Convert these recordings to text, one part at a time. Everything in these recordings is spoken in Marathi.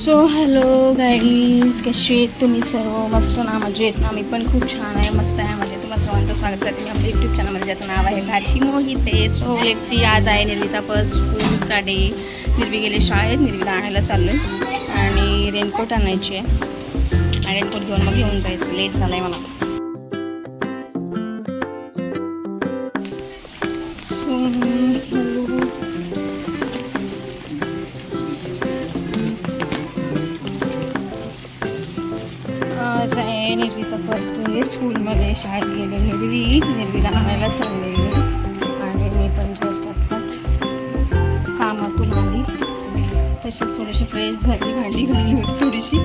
सो हॅलो गाईज कशी आहेत तुम्ही सर्व? मस्त ना मजेत मी पण खूप छान आहे मस्त आहे म्हणजे तुम्हाला सर्वांचं स्वागत करते मी आपल्या यूट्यूब चॅनलमध्ये ज्याचं नाव आहे घाची मोहिते. सो लेट्सी आज आहे निर्वीचा फर्स्ट स्कूलचा डे निर्वी गेले शाळेत निर्वीला आणायला चाललो आहे आणि रेनकोट आणायची आहे. रेनकोट घेऊन मग घेऊन जायचं. लेट झालं आहे मला. शाळेत गेले निर्वी निर्वीला आणायला चाललेली आणि मी पण जस्ट आत्ताच कामातून आली. तशीच थोडीशी फ्रेश झाली. भांडी घासली होती थोडीशी.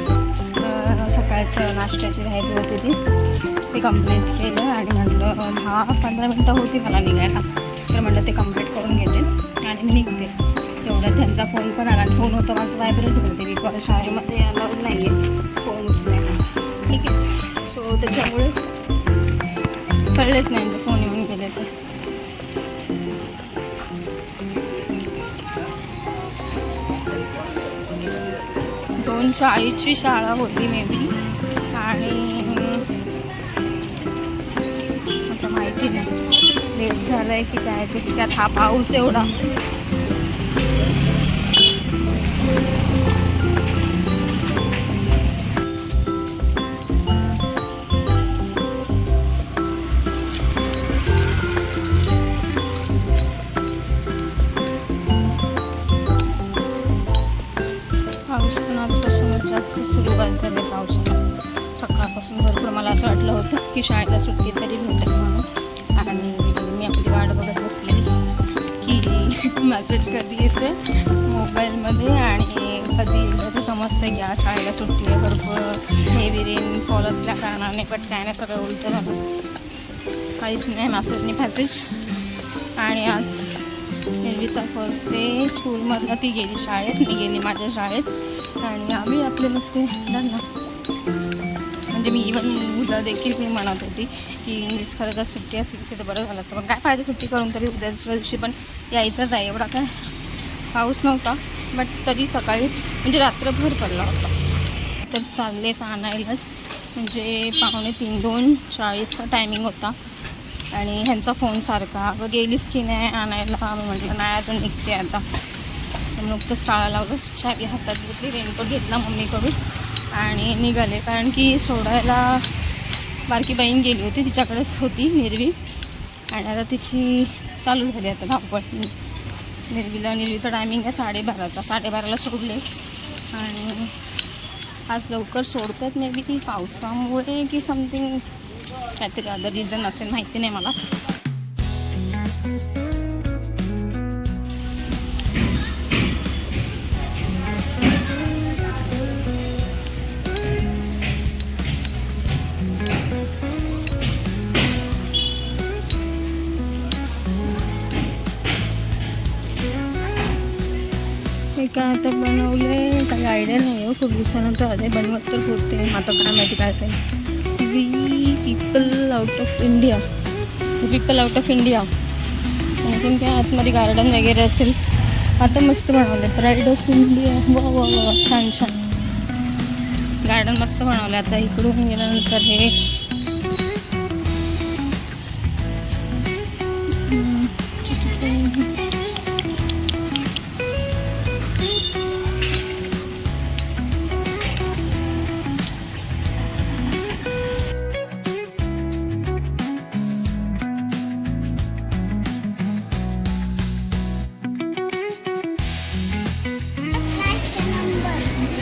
सकाळचं नाश्त्याची राहायची होती ती. ते कंप्लीट केलं आणि म्हटलं दहा पंधरा मिनटं होती मला निघायला. तर म्हटलं ते कंप्लीट करून घेते आणि निघते. तेवढ्यात त्यांचा फोन पण आला. फोन होता माझं व्हायब्रेट होते मी शाळेमध्ये अलाउड नाही आहे फोन उचलायला ठीक आहे. सो त्याच्यामुळे कळलेच नाही म्हणजे फोन येऊन गेले ते दोन चाळीसची शाळा होती मे बी आणि आता माहिती नाही. लेट झालं आहे की काय ते त्यात हा पाऊस एवढा. ते समजतं शाळेला सुट्टीला आहे भरपूर. हेवी रेन फॉल असल्या कारणाने बट काय नाही सगळं उलटं झालं. काहीच नाही मॅसेज नाही फॅसेज आणि आज निर्वीचा फर्स्ट डे स्कूलमधनं ती गेली शाळेत मी गेली माझ्या शाळेत. आणि आम्ही आपले नसते ना म्हणजे मी इवन मुलं देखील मी म्हणत होती की इंग्लिश खरं तर सुट्टी असली तसे तर बरं झालं असतं. पण काय फायदा सुट्टी करून तरी उद्याच्या दिवशी पण यायचंच आहे. एवढा काय पाऊस नव्हता. बट तरी सकाळी म्हणजे रात्रभर पडला होता. तर चालले तर आणायलाच. म्हणजे पावणे तीन दोन चाळीसचा टायमिंग होता. आणि ह्यांचा फोन सारखा अगं गेलीस की नाही आणायला? आम्ही म्हटलं नाही अजून निघते आता. नुकतंच टाळा लावलं. चावी हातात घेतली रेनकोट घेतला मम्मीकडून. आणि निघाले. कारण की सोडायला बारकी बहीण गेली होती. तिच्याकडेच होती निर्वी. आणि आता तिची चालू झाली आता धावपळ. निर्वीला निर्वीचा टायमिंग आहे साडेबाराचा. साडेबाराला सोडले. आणि आज लवकर सोडतात मे बी ती. पावसामुळे की समथिंग काहीतरी अदर रिझन असेल माहिती नाही मला. आयडिया नाही हो खूप दिवसानंतर अरे बनवत तर होते. आता काय माहिती काय ते we people out of India people out of India आणखीन काय आतमध्ये गार्डन वगैरे असेल. आता मस्त बनवले. प्राईड ऑफ इंडिया वा वा वा छान छान. गार्डन मस्त बनवलं. आता इकडून गेल्यानंतर हे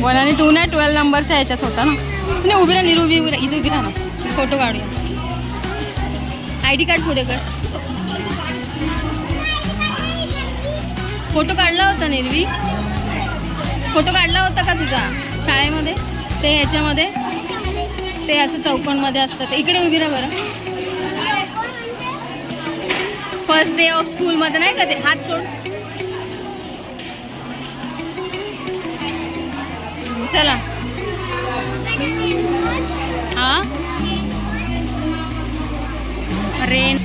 वन आणि टू नाही ट्वेल्व नंबरच्या ह्याच्यात होता ना. नाही उभी राहा निरू उभी उभी राहा इथे उभी राहा ना. फोटो काढूया आय डी कार्ड पुढे कर. फोटो काढला होता निर्वी. फोटो काढला होता का तुझा? शाळेमध्ये? ते ह्याच्यामध्ये? ते असं चौकोनमध्ये असतं. इकडे उभी राहा बरं. फर्स्ट डे ऑफ स्कूलमध्ये नाही का ते? हात सोड. चला. हा? रेन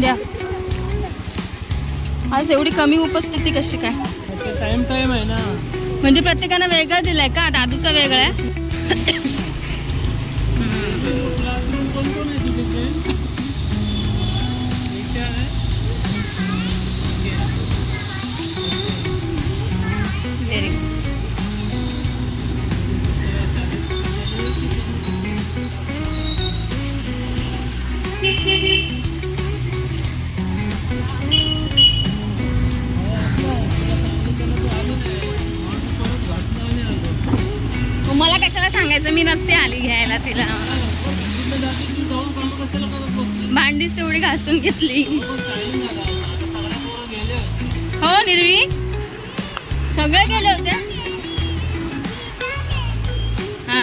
द्या. आज एवढी कमी उपस्थिती कशी काय? टाइम टाइम आहे ना. म्हणजे प्रत्येकानं वेगळा दिलाय का? दादूचा वेगळा आहे? भांडी काम घासून घेतली. हो निर्वी. सगळे गेले होते? हा.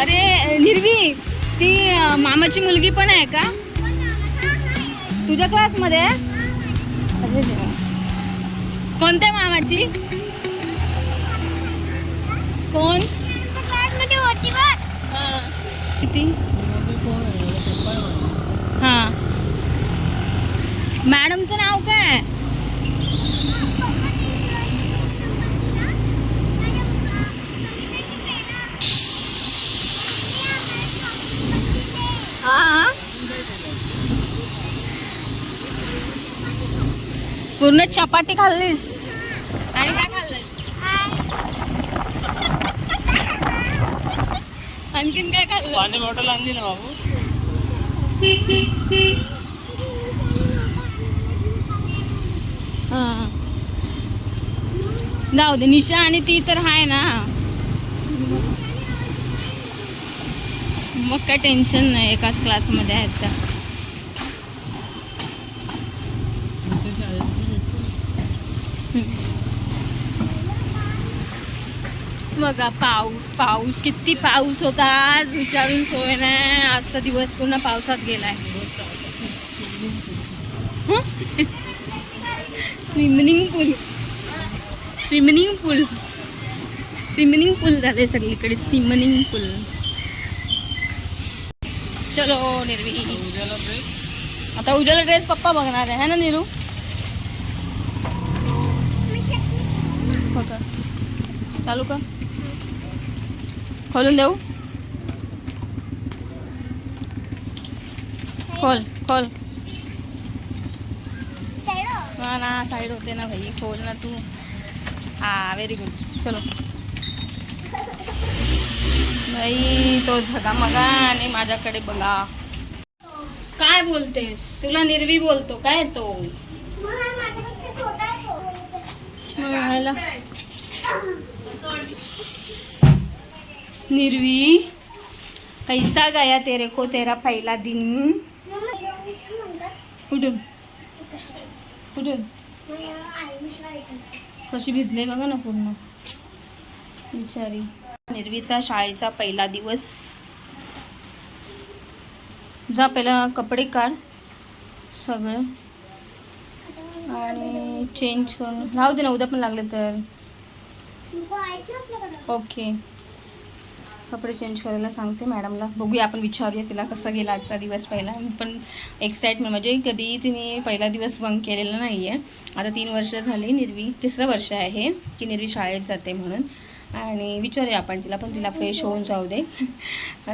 अरे निर्वी ती मामाची मुलगी पण आहे का? तुझ्या क्लासमध्ये? आहे? अरे कोणत्या मामाची? कोण? किती? हां. हा मॅडमचं नाव काय? पूर्ण चपाती खाल्लीस आणि काय खाल्लंस आणखीन पाणी बॉटल आणली ना बाबू. जाऊ दे निशा आणि ती तर आहे ना. मग काय टेन्शन नाही एकाच क्लासमध्ये आहेत का बघा पाऊस पाऊस, किती पाऊस होता. आज विचारून सोय नाही. आजचा दिवस पूर्ण पावसात गेलाय. Swimming pool swimming pool swimming pool झाले सगळीकडे. स्विमिंग पूल चलो, निर्वी. आता उद्याला ड्रेस पप्पा बघणार आहे. है ना, निरू? चालू का खोलून देऊ? खोल खोल. हा ना साईड होते ना भाई खोल ना तू. हा व्हेरी गुड चलो. भाई तो झगामगा आणि माझ्याकडे बघा. काय बोलतेस? तुला निर्वी बोलतो काय तो? म्हणायला निर्वी कैसा गया तेरे को तेरा पहिला दिन। कुठून कुठून कशी भिजले बघा ना पूर्ण. बिचारी. निर्वीचा शाळेचा पहिला दिवस. जा पहिला कपडे काढ सगळं. आणि चेंज करून राहू दे ना उद्या पण लागले तर. ओके कपडे चेंज करायला सांगते मॅडमला बघूया आपण विचारूया तिला कसा गेला आजचा दिवस पहिला. पण एक्साइटमेंट म्हणजे कधी तिने पहिला दिवस बंक केलेला नाही आहे आता तीन वर्ष झाली निर्वी. तिसरं वर्ष आहे की निर्वी शाळेत जाते म्हणून. आणि विचारूया आपण तिला पण. तिला फ्रेश होऊन जाऊ दे.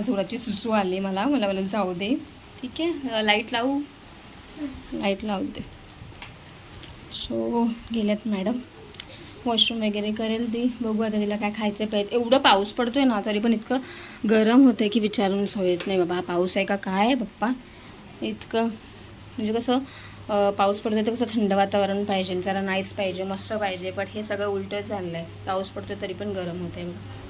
थोडाची सुसू आली मला. मला मला जाऊ दे. ठीक आहे? लाइट लावू? लाइट लावते सो गेल्यात मॅडम वॉशरूम वगैरे करेल ती. बघू आता तिला काय खायचं प्यायचं. एवढं पाऊस पडतोय ना तरी पण इतकं गरम होतं की विचारून सोयच नाही बाबा. हा पाऊस आहे का काय? पप्पा इतकं. म्हणजे कसं पाऊस पडतोय तर कसं थंड वातावरण पाहिजे. जरा नाईस पाहिजे मस्त पाहिजे. पण हे सगळं उलटं चाललं आहे पाऊस पडतोय तरी पण गरम होतं आहे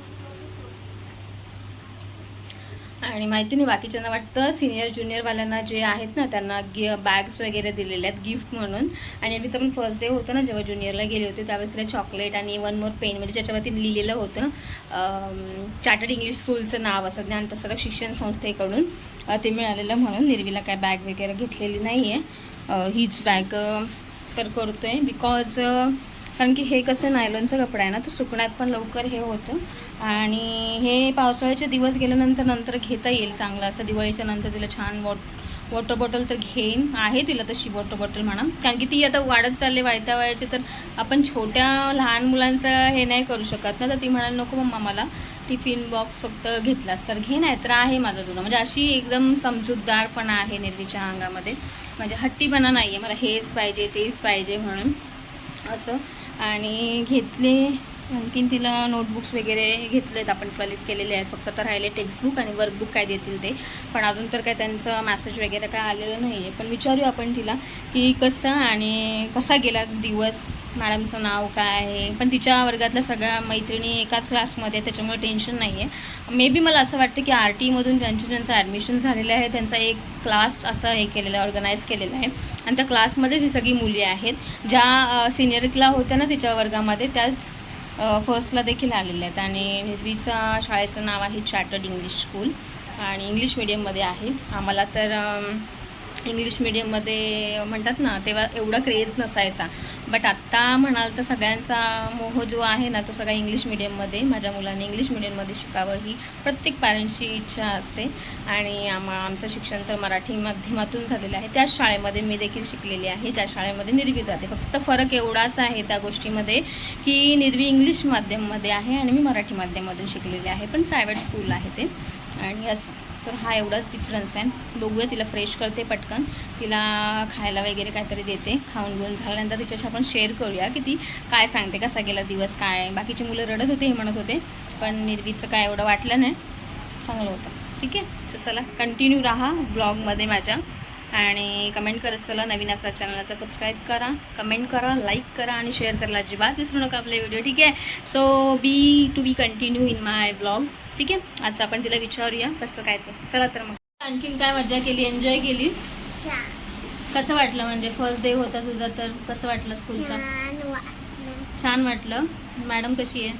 आणि माहिती नाही बाकीच्यांना वाटतं सिनियर ज्युनियरवाल्यांना जे आहेत ना त्यांना गि बॅग्स वगैरे दिलेले आहेत गिफ्ट म्हणून. आणि एरवीचा पण फर्स्ट डे होतो ना जेव्हा ज्युनियरला गेले होते त्यावेळेस तिला चॉकलेट आणि वन मोर पेन म्हणजे ज्याच्यावरती लिहिलेलं होतं चार्टर्ड इंग्लिश स्कूलचं नाव असं ज्ञानप्रसारक शिक्षण संस्थेकडून ते मिळालेलं म्हणून निर्वीला काय बॅग वगैरे घेतलेली नाही आहे हीच बॅग तर करतो आहे बिकॉज कारण की हे कसं नायलॉनचं कपडा आहे ना तर सुकण्यात पण लवकर हे होतं. आणि हे पावसाळ्याचे दिवस गेल्यानंतर नंतर घेता येईल चांगलं. असं दिवाळीच्या नंतर तिला छान वॉट वॉटर बॉटल तर घेईन. आहे तिला तशी वॉटर बॉटल म्हणा. कारण की ती आता वाढत चालली वायत्या वयाची तर आपण छोट्या लहान मुलांचं हे नाही करू शकत ना. तर ती म्हणाल नको मम्मा मला टिफिन बॉक्स फक्त घेतलास तर घे नाही तर आहे माझा जुना. म्हणजे अशी एकदम समजूतदारपणा आहे निर्वीच्या अंगामध्ये. म्हणजे हट्टीपणा नाही आहे मला हेच पाहिजे तेच पाहिजे म्हणून असं आणि घेतले आणखीन तिला नोटबुक्स वगैरे घेतले आहेत आपण कलेक्ट केलेले आहेत. फक्त तर राहिले टेक्स्टबुक आणि वर्कबुक काय देतील ते. पण अजून तर काय त्यांचं मॅसेज वगैरे काय आलेलं नाही आहे पण विचारू आपण तिला की कसं आणि कसा गेला दिवस? मॅडमचं नाव काय आहे? पण तिच्या वर्गातल्या सगळ्या मैत्रिणी एकाच क्लासमध्ये त्याच्यामुळे टेन्शन नाही आहे मे बी मला असं वाटतं की आर टीमधून ज्यांचे ज्यांचं ॲडमिशन झालेलं आहे त्यांचा एक क्लास असं हे केलेलं आहे ऑर्गनाईज केलेलं आहे. आणि त्या क्लासमध्येच ही सगळी मुली आहेत. ज्या सिनियरला होत्या ना तिच्या वर्गामध्ये त्याच फर्स्टला देखील आलेले आहेत आणि निर्वीचा शाळेचं नाव आहे चार्टर्ड इंग्लिश स्कूल आणि इंग्लिश मिडियममध्ये आहे. आम्हाला तर इंग्लिश मिडियममध्ये म्हणतात ना तेव्हा एवढा क्रेज नसायचा. बट आत्ता म्हणाल तर सगळ्यांचा मोह जो आहे ना तो सगळा इंग्लिश मिडियममध्ये माझ्या मुलांनी इंग्लिश मिडियममध्ये शिकावं ही प्रत्येक पॅरेंट्सची इच्छा असते. आणि आम्हा आमचं शिक्षण तर मराठी माध्यमातून झालेलं आहे. त्याच शाळेमध्ये मी देखील शिकलेली आहे ज्या शाळेमध्ये निर्वी जाते. फक्त फरक एवढाच आहे त्या गोष्टीमध्ये की निर्वी इंग्लिश माध्यममध्ये आहे आणि मी मराठी माध्यमातून शिकलेली आहे. पण प्रायव्हेट स्कूल आहे ते. आणि असं. तर हा एवढाच डिफरन्स आहे. बघूया तिला फ्रेश करते पटकन. तिला खायला वगैरे काहीतरी देते. खाऊन घेऊन झाल्यानंतर तिच्याशी आपण शेअर करूया की ती काय सांगते कसा गेला दिवस काय. बाकीची मुलं रडत होते हे म्हणत होते. पण निर्वीचं काय एवढं वाटलं नाही. चांगलं होतं. ठीक आहे? तर चला कंटिन्यू राहा ब्लॉगमध्ये माझ्या. आणि कमेंट करत चला. नवीन असा चॅनल तर सबस्क्राईब करा. कमेंट करा लाईक करा आणि शेअर करायला अजिबात विसरू नका आपले व्हिडिओ ठीक आहे? So be to be continue in my blog ठीक आहे? आज आपण तिला विचारूया कसं काय ते. चला तर मग. आणखीन काय मजा केली? एन्जॉय केली? कसं वाटलं? म्हणजे फर्स्ट डे होता तुझा तर कसं वाटलं स्कूलचा छान वाटलं. मॅडम कशी आहे?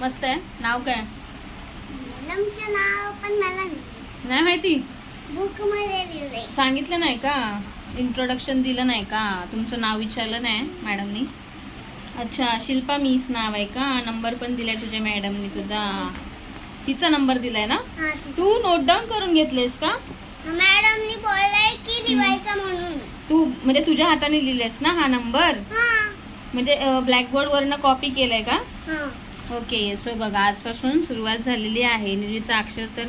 मस्त आहे? नाव काय? नाव पण मला नाही. माहिती? बुकमध्ये लिहिलंय. सांगितलं नाही का? इंट्रोडक्शन दिलं नाही का? तुमचं नाव विचारलं नाही मॅडमनी? अच्छा शिल्पा मीस नाव आहे का? नंबर पण दिलाय तुझ्या मॅडमनी तुझा. तिचा नंबर दिलाय ना? हा ती- तू नोट डाऊन करून घेतलेस का? मॅडमनी बोललंय की लिहायचं म्हणून. तू म्हणजे तुझ्या हाताने लिहिलेस ना हा नंबर? हा. म्हणजे ब्लॅकबोर्डवरनं कॉपी केलाय का? हा. ओके सो बघा आजपासून सुरुवात झालेली आहे. निर्वीचं अक्षर तर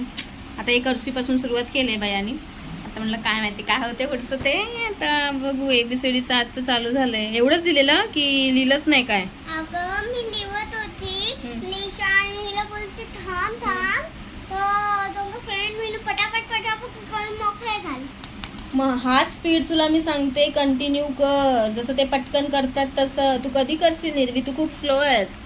आता एक पासून सुरुवात केली आहे बायानी आता म्हणलं काय माहिती काय होते पुढचं ते. आता बघू एबीसीडीचं आजचं चालू झालंय. एवढंच दिलेलं की लिहिलंच नाही काय? अगं मी लिहत होती. हिला बोलते थांब थांब. तर दोघं फ्रेंड मिळून पटापट पटापट करून मोकळे झाले. मग हाच स्पीड तुला मी सांगते कंटिन्यू कर. जसं ते पटकन करतात तसं. तू कधी करशील निर्वी? तू खूप स्लो आहेस.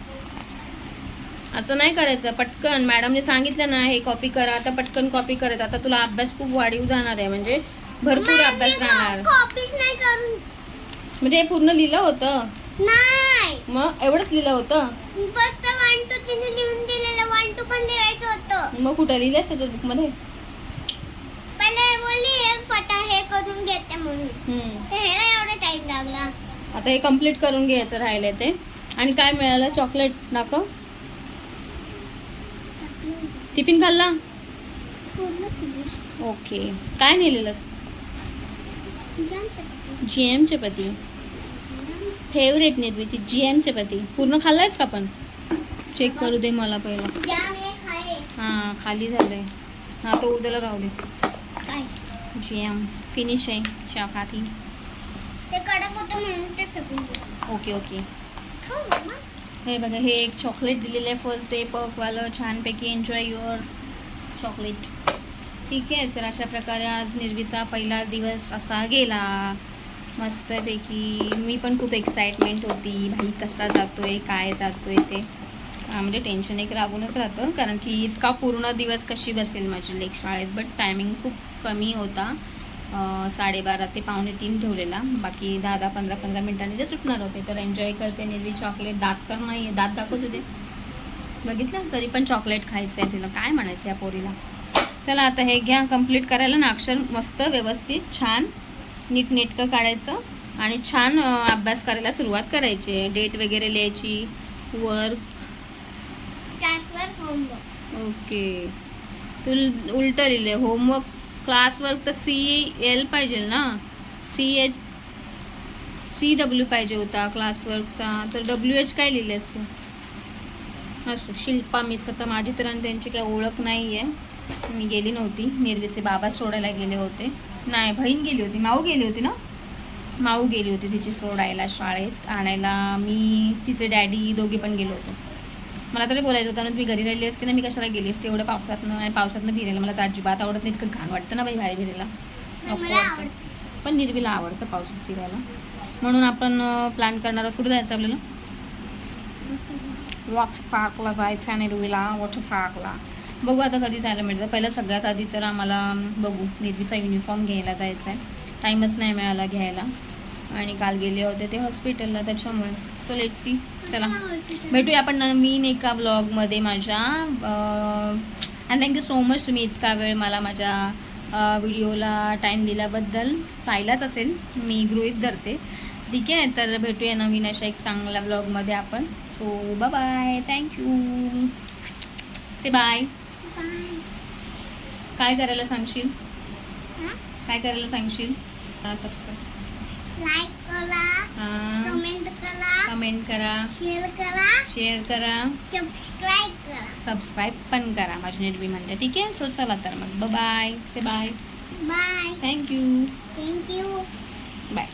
असं नाही करायचं. पटकन. मॅडमने सांगितलं ना हे कॉपी करा. आता पटकन कॉपी करत. आता तुला अभ्यास खूप वाढीव जाणार आहे. म्हणजे भरपूर अभ्यास राहणार. म्हणजे हे पूर्ण लिहिलं होतं? नाही. मग एवढंच लिहिलं होतं? मग कुठं? लिहिलंयस त्याच्या टाइम लागला. आता हे कंप्लीट करून घ्यायचं राहिलंय ते. आणि काय मिळालं? चॉकलेट दाखव. टिफिन खाल्ला? पूर्ण फिनिश ओके. काय नेलेलंस? जी एम चपाती. फेवरेट निर्मिती जी एम चपाती. पूर्ण खाल्लायस का पण? चेक करू दे मला पहिलं. आहे हां खाली झालंय. हां तो उद्याला राहू दे. काय? जी एम फिनिश आहे शाखाती ते कडक होतं म्हणून ते फेकून दिलं. Okay okay. हे बघा हे एक चॉकलेट दिलेलं आहे फर्स्ट डे पकवालं छानपैकी एन्जॉय युअर चॉकलेट ठीक आहे तर अशा प्रकारे आज निर्वीचा पहिला दिवस असा गेला. मस्तपैकी. मी पण खूप एक्साइटमेंट होती. भाई कसा जातो आहे काय जातो आहे ते म्हणजे टेन्शन एक लागूनच राहतं. कारण की इतका पूर्ण दिवस कशी बसेल माझी लेक शाळेत? बट टायमिंग खूप कमी होता. साडेबारा ते पावणे तीन ठेवलेला. बाकी दहा दहा पंधरा पंधरा मिनिटांनी ते सुटणार होते तर एन्जॉय करते. निर्वी चॉकलेट दात तर नाही आहे दात दाखव तुझे. बघितलं? तरी पण चॉकलेट खायचं आहे तिला. काय म्हणायचं या पोरीला? चला आता हे घ्या. कंप्लीट करायला ना अक्षर मस्त व्यवस्थित छान नीटनेटकं काढायचं. आणि छान अभ्यास करायला सुरुवात करायची. डेट वगैरे लिहायची. वर्क ओके तू उलट लिहिले. होमवर्क क्लासवर्क तर सी एल पाहिजे ना? सी एच सी डब्ल्यू पाहिजे होता क्लासवर्कचा तर डब्ल्यू एच काय लिहिले असतो? असो शिल्पा मिस. आता माझी तर आणि त्यांची काही ओळख नाही आहे मी गेली नव्हती. निर्विसे बाबा सोडायला गेले होते. नाही बहीण गेली होती. माऊ गेली होती ना? माऊ गेली होती तिची सोडायला शाळेत. आणायला मी तिचे डॅडी दोघे पण गेलो होतो. मला तरी बोलायचं होतं ना मी घरी राहिली असते ना मी कशाला गेली असते? एवढं पावसातनं आणि पावसातनं फिरायला मला तर अजिबात आवडत नाही. इतकं घाण वाटतं ना बाई बाहेर फिरायला. पण निर्वीला आवडतं पावसात फिरायला. म्हणून आपण प्लॅन करणार आहोत. कुठे जायचं आपल्याला? वॉटर पार्कला जायचं आहे निर्वीला वॉटर पार्कला बघू आता कधी जायला मिळतं. पहिलं सगळ्यात आधी तर आम्हाला बघू. निर्वीचा युनिफॉर्म घ्यायला जायचं आहे टाईमच नाही मिळाला घ्यायला. आणि काल गेले होते ते हॉस्पिटलला त्याच्यामुळे. सो लेट सी चला. भेटूया आपण नवीन एका ब्लॉगमध्ये माझ्या अँड थँक्यू सो मच तुम्ही इतका वेळ मला माझ्या व्हिडिओला टाईम दिल्याबद्दल. पाहिलाच असेल मी गृहीत धरते. ठीक आहे तर भेटूया नवीन अशा एक चांगल्या ब्लॉगमध्ये आपण. So bye bye thank you say bye काय करायला सांगशील? काय करायला सांगशील? सबस्क्राईब लाईक करा कमेंट करा कमेंट करा. शेअर करा शेअर करा. सबस्क्राईब करा. सबस्क्राईब पण करा माझ्या निर्वी म्हणते ठीक आहे? सो चला तर मग. Bye say bye bye thank you thank you bye